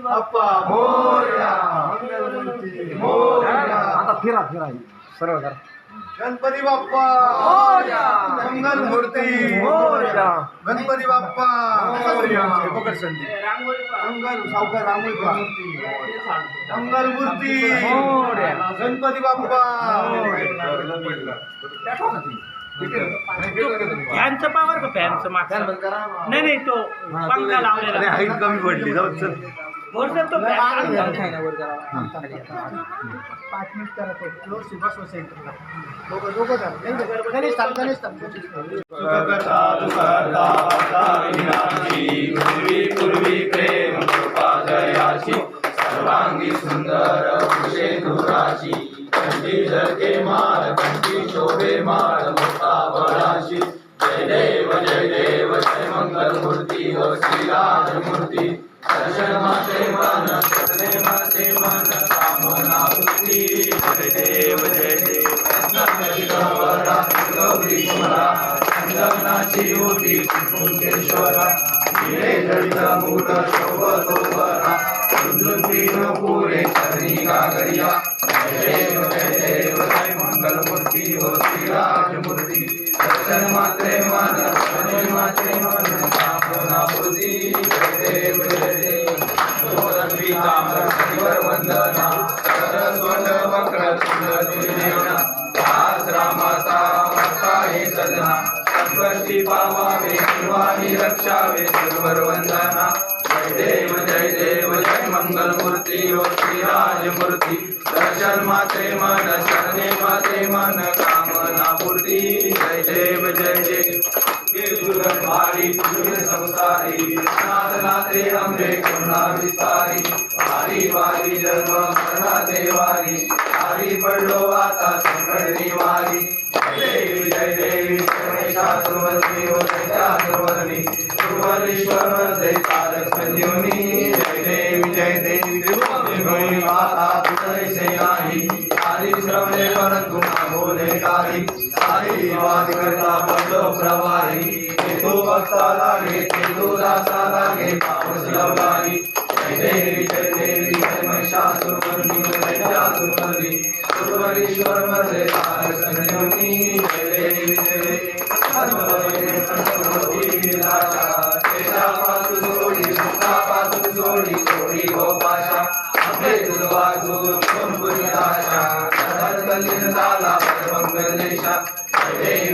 बाप्पा मोरया. मंगलमूर्ती मोरया. आता फिरा फिरा सरळ करा गणपती बाप्पा मोरया. मंगलमूर्ती मोरया. गणपती बाप्पा मोरया. पकड संधी मंगल सावकार रांगोळी पहा. मंगलमूर्ती मोरया. गणपती बाप्पा फॅनचं पावर का फॅनचं मागचं नाही नाही तो पंखा लावलेला हाईट कमी पडली जाऊ चल बोरसर तो पाच मिनिट करत होतो सुभाष सेंटरला लोक लोक गणेश थांब गणेश पूर्वी पूर्वी प्रेम कृपादयाची सर्वांगी सुंदर कुशे धुराची कंठी झलके माळ कंठी शोभे माळ मुक्ता बळाशी जय देव जय। देव मूर्ती हो श्रीराज मूर्ती दर्शन माते मन सगळे माते मन कामना मूर्ती. जय देव जय देव. गौरा गौरी कुमारा संगमनाची होती कुंकेश्वरा. हिरे जडित मूल शोभ सोबरा सुंदर पुरे चरणी गागरिया जय देव जय देव जय मंगल मूर्ती हो श्रीराज मूर्ती मात्रे मन शनि मात्रे मन कामना मूर्ती जय देव देव सोरंगी ताम्र शिवर वंदना सरस्वत वक्र सुंदर दुर्देवना दास रामाता वार्ता हे सदना संकष्टी पावावे शिवानी रक्षावे सर्वर वंदना जय देव जय देव जय मंगल मूर्ती ओ श्रीराज मूर्ती दर्शन माते मन शरणे माते मन कामना पूर्ती जय देव जय देव भारी संसारी नाथ नाथे करुणा विस्तारी वारी वारी जन्म मरणा देवारी वारी पडलो आता संकट निवारी जय देवी जय देवी सर्वेशा सुरवंती ओ जया सुरवनी भक्ता लागे ते लागे पाऊस लवलागी जय देवी जय देवी जय महिषासुरमर्दिनी महिषासुरमर्दिनी सुरवरीश्वर वरदे तारक जय देवी जय देवी. गोपाशा. आपले दुर्वाजू कलिन जय जय देवी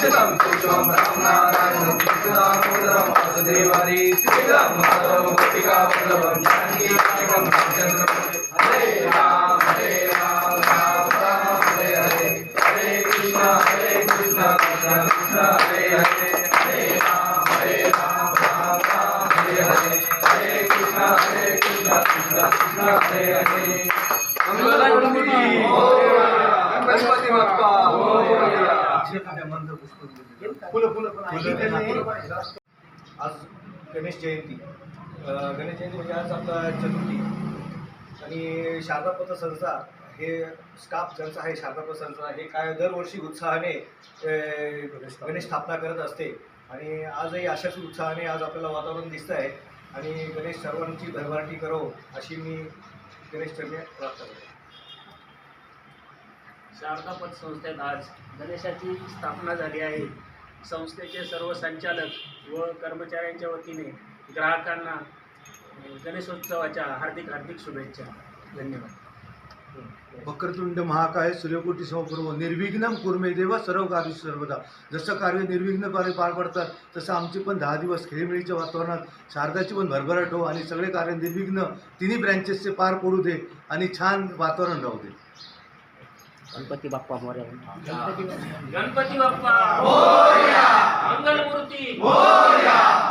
శ్రీరామ్ కృష్ణం రామ్ నారాయణం కృష్ణాం సుందరం వాసుదేవాది శ్రీరామ్ మాధవం గోపికా వల్లభం జానకీ నాయకం రామచంద్రం హరే కృష్ణ కృష్ణ కృష్ణ హరే హరే హరే రామ హరే రామ రామ రామ హరే హరే హరే కృష్ణ హరే కృష్ణ కృష్ణ కృష్ణ హరే హరే మంగళం गणपती बाप्पा. आज गणेश जयंती गणेश जयंती म्हणजे आज आपला चतुर्थी. आणि शारदा संस्था हे स्टाफ ज्यांचा आहे शारदा संस्था हे काय दरवर्षी उत्साहाने गणेश स्थापना करत असते आणि आजही अशाच उत्साहाने आज आपल्याला वातावरण दिसतं आहे आणि गणेश सर्वांची भरभराटी करो अशी मी गणेश चरणी प्रार्थना करतो शारदा पतसंस्थेत आज गणेशाची स्थापना झाली आहे. संस्थेचे सर्व संचालक व कर्मचाऱ्यांच्या वतीने ग्राहकांना गणेशोत्सवाच्या हार्दिक हार्दिक शुभेच्छा. धन्यवाद. वक्रतुंड महाकाय सूर्यकोटी समपूर्व निर्विघ्नम कुर्मे देव सर्व कार्य सर्वदा. जसं कार्य निर्विघ्नपणे पार पडतात तसं आमची पण दहा दिवस खेळीमेळीच्या वातावरणात शारदाची पण भरभराट हो आणि सगळे कार्य निर्विघ्न तिन्ही ब्रँचेसचे पार पडू दे आणि छान वातावरण राहू दे. गणपती बाप्पा मोरे गणपती बाप्पा. मंगलमूर्ती.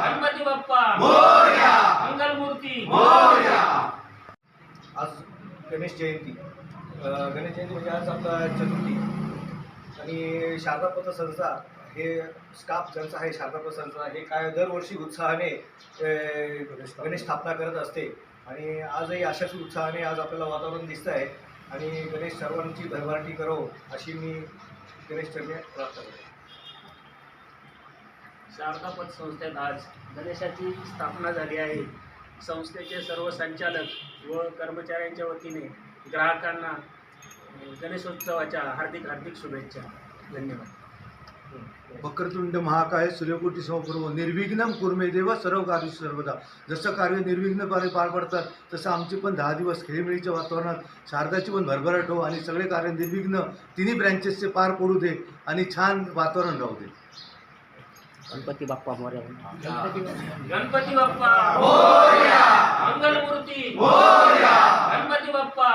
गणपती बाप्पा. मंगलमूर्ती. आज गणेश जयंती. गणेश जयंती म्हणजे आज आपला चतुर्थी आणि शारदा पतसंस्था हे स्टाफ ज्यांचा आहे शारदा पतसंस्था हे काय दरवर्षी उत्साहाने गणेश स्थापना करत असते. आणि आजही अशाच उत्साहाने आज आपल्याला वातावरण दिसतं आहे आणि गणेश सर्वांची भरभराटी करो अशी मी गणेश चरणी प्रार्थना करतो. शारदा पतसंस्थेत आज गणेशाची स्थापना झाली आहे. संस्थेचे सर्व संचालक व कर्मचाऱ्यांच्या वतीने ग्राहकांना गणेशोत्सवाच्या हार्दिक हार्दिक शुभेच्छा. धन्यवाद. वक्रतुंड महाकाय सूर्यकोटी समप्रभ निर्विघ्नम कुर्मे देव सर्व कार्य सर्वदा. जसं कार्य निर्विघ्नपणे पार पडतात तसं आमचे पण दहा दिवस खेळीमेळीच्या वातावरणात शारदाची पण भरभराट हो आणि सगळे कार्य निर्विघ्न तिन्ही ब्रँचेसचे पार पडू दे आणि छान वातावरण राहू दे. गणपती बाप्पा मोरे गणपती बाप्पा. मंगलमूर्ती. गणपती बाप्पा.